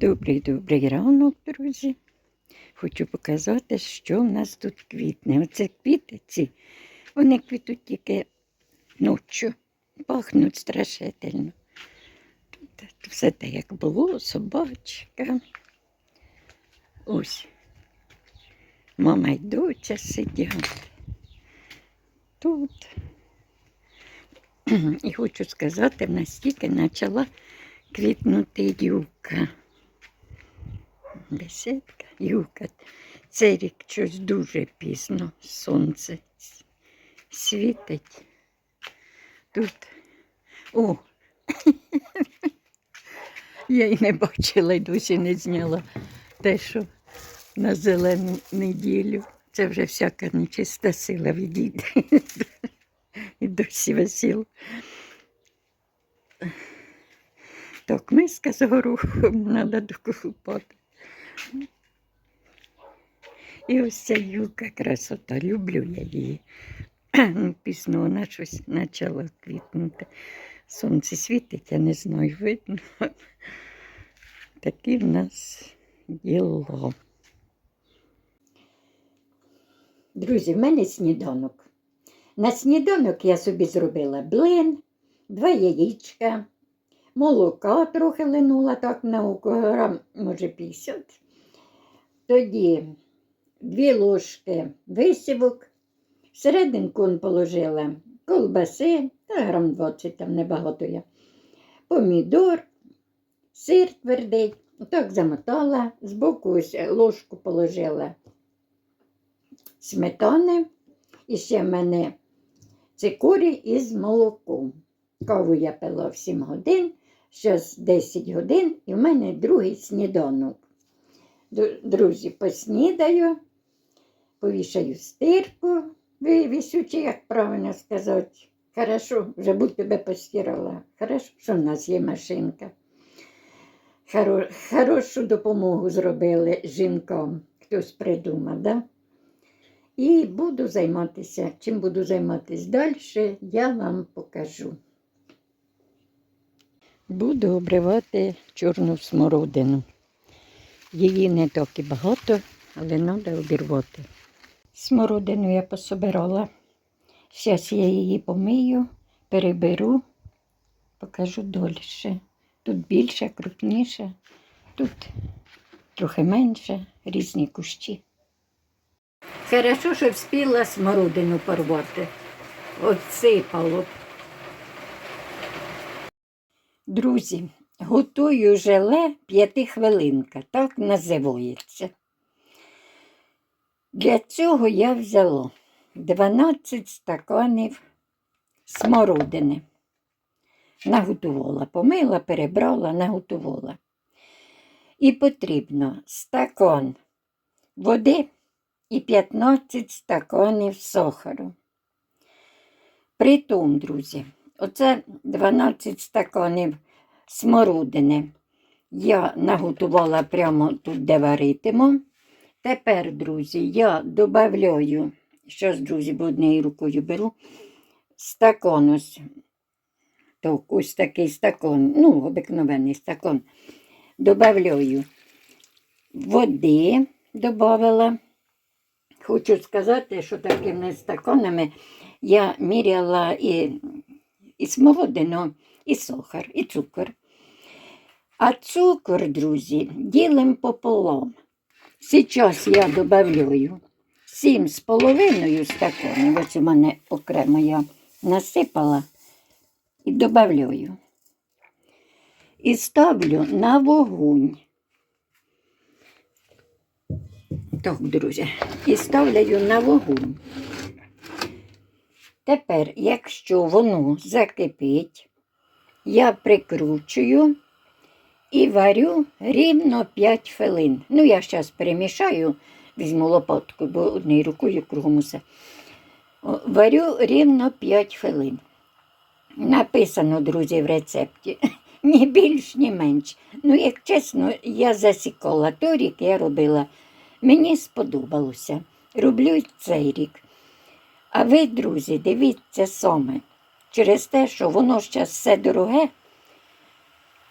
Добрий добрий ранок, друзі. Хочу показати, що в нас тут квітне. Оце квіти ці, вони квітуть тільки ночі, пахнуть страшительно. Тут все те, як було, собачка. Ось. Мама й доча сидять. Тут. І хочу сказати, настільки почала квітнути юка. Беседка, юка. Цей рік щось дуже пізно сонце світить. Тут. О! Я й не бачила й досі не зняла те, що на зелену неділю. Це вже всяка нечиста сила відійде. І досі весіло. Так, миска з горохом треба докупати. І ось ця юка красота, люблю я її. Пізно вона щось почала квітнути. Сонце світить, я не знаю, видно. Такі в нас діло. Друзі, в мене сніданок. На сніданок я собі зробила блин, два яєчка, молока трохи линула так на око, грам, може 50. Тоді дві ложки висівок, всерединку он положила колбаси, та грам 20, там небагато я, помідор, сир твердий, так замотала, збоку ось ложку положила сметани, і ще в мене цикорій із молоком. Каву я пила в 7 годин, зараз 10 годин, і в мене другий сніданок. Друзі, поснідаю, повішаю стирку, вивісю, чи як правильно сказати. Хорошо, вже будь тебе постирала. Хорошо, що в нас є машинка. Хоро- Хорошу допомогу зробили жінкам, хтось придумав, да? І буду займатися. Чим буду займатися далі, я вам покажу. Буду обривати чорну смородину. Її не і багато, але треба обірвати. Смородину я пособирала. Зараз я її помию, переберу, покажу дольше. Тут більше, крупніше, тут трохи менше, різні кущі. Хорошо, що вспіла смородину порвати. Отсипало. Друзі, готую желе п'ятихвилинка, так називається. Для цього я взяла 12 стаканів смородини. Наготувала, помила, перебрала, наготувала. І потрібно стакан води і 15 стаканів сахару. Притом, друзі, оце 12 стаканів смородини. Я наготувала прямо тут, де варитиму. Тепер, друзі, я додаю, щось, друзі, бо однією рукою беру, стакан ось, так, ось такий стакан, ну, обикновений стакан. Добавляю води, додавала. Хочу сказати, що такими стаканами я міряла і, і смородину, і сахар, і цукор. А цукор, друзі, ділимо пополам. Зараз я додаю сім з половиною стаканів. Ось у мене окремо я насипала і додаю. І ставлю на вогонь. Так, друзі, і ставлю на вогонь. Тепер, якщо воно закипить, я прикручую і варю рівно 5 хвилин. Ну, я зараз перемішаю, візьму лопатку, бо однією рукою кругом усе. Варю рівно 5 хвилин. Написано, друзі, в рецепті. Ні більш, ні менш. Ну, як чесно, я засікала той рік, я робила. Мені сподобалося. Роблю цей рік. А ви, друзі, дивіться саме. Через те, що воно зараз все дороге,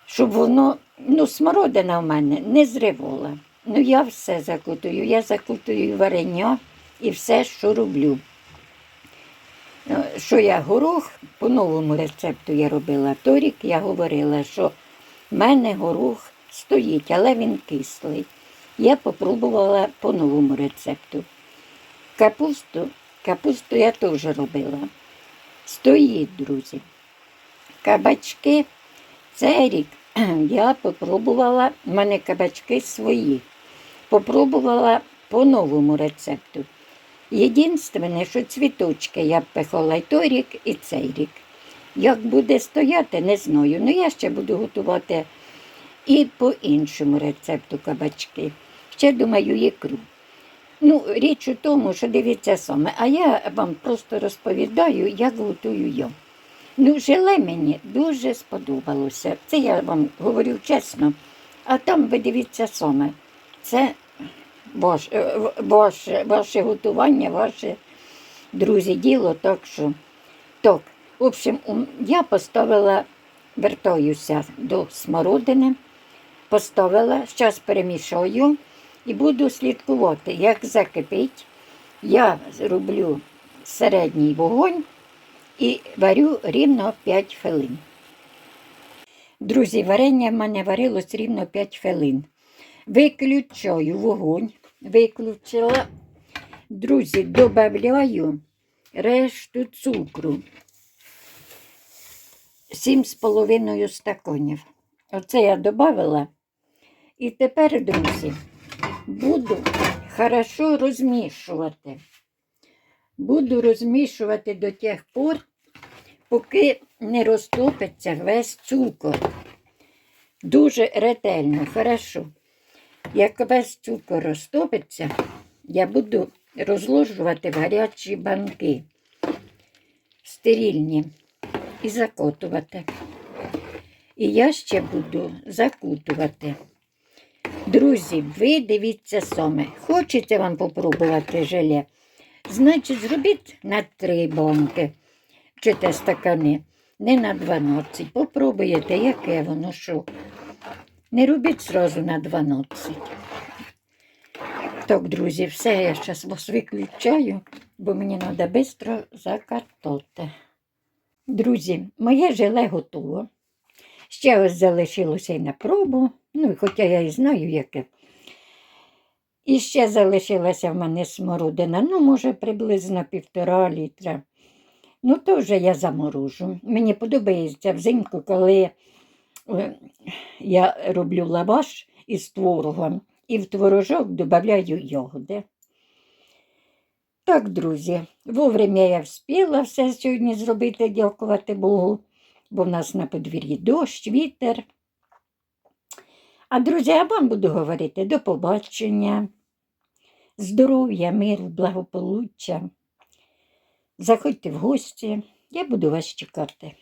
щоб воно, ну, смородина в мене не зривала. Ну, я все закутую. Я закутую варення і все, що роблю. Ну, Що я горох по новому рецепту я робила. Торік я говорила, що в мене горох стоїть, але він кислий. Я попробувала по новому рецепту. Капусту, капусту я теж робила. Стоїть, друзі. Кабачки цей рік я попробувала, в мене кабачки свої. Попробувала по новому рецепту. Єдинственне, що цвіточки я пихала і той рік, і цей рік. Як буде стояти, не знаю. Ну я ще буду готувати і по іншому рецепту кабачки. Ще думаю, ікру. Ну, річ у тому, що дивіться саме, а я вам просто розповідаю, як готую я. Ну, желе мені дуже сподобалося. Це я вам говорю чесно. А там ви дивіться саме. Це ваш, е, ваше, ваше готування, ваше друзі, діло. Так що. Так, в общем, я поставила, вертаюся до смородини, поставила, зараз перемішаю і буду слідкувати, як закипить. Я роблю середній вогонь і варю рівно 5 хвилин. Друзі, варення в мене варилось рівно 5 хвилин. Виключаю вогонь, виключила. Друзі, додаю решту цукру. 7,5 стаканів. Оце я додала. І тепер, друзі, буду хорошо розмішувати. Буду розмішувати до тих пор, поки не розтопиться весь цукор. Дуже ретельно, хорошо. Як весь цукор розтопиться, я буду розложувати в гарячі банки стерильні і закотувати. І я ще буду закутувати. Друзі, ви дивіться саме. Хочете вам попробувати желе? Значить, зробіть на три банки чи те стакани, не на 12. Попробуєте, яке воно що. Не робіть зразу на 12. Так, друзі, все, я зараз вас виключаю, бо мені треба швидко закатати. Друзі, моє желе готово. Ще ось залишилося й на пробу, ну, хоча я і знаю, яке. І ще залишилася в мене смородина, ну, може, приблизно півтора літра. Ну, то вже я заморожу. Мені подобається взимку, коли е, я роблю лаваш із творогом і в творожок додаю ягоди. Так, друзі, вовремя я вспіла все сьогодні зробити, дякувати Богу, бо в нас на подвір'ї дощ, вітер. А друзі, я вам буду говорити до побачення, здоров'я, миру, благополуччя. Заходьте в гості, я буду вас чекати.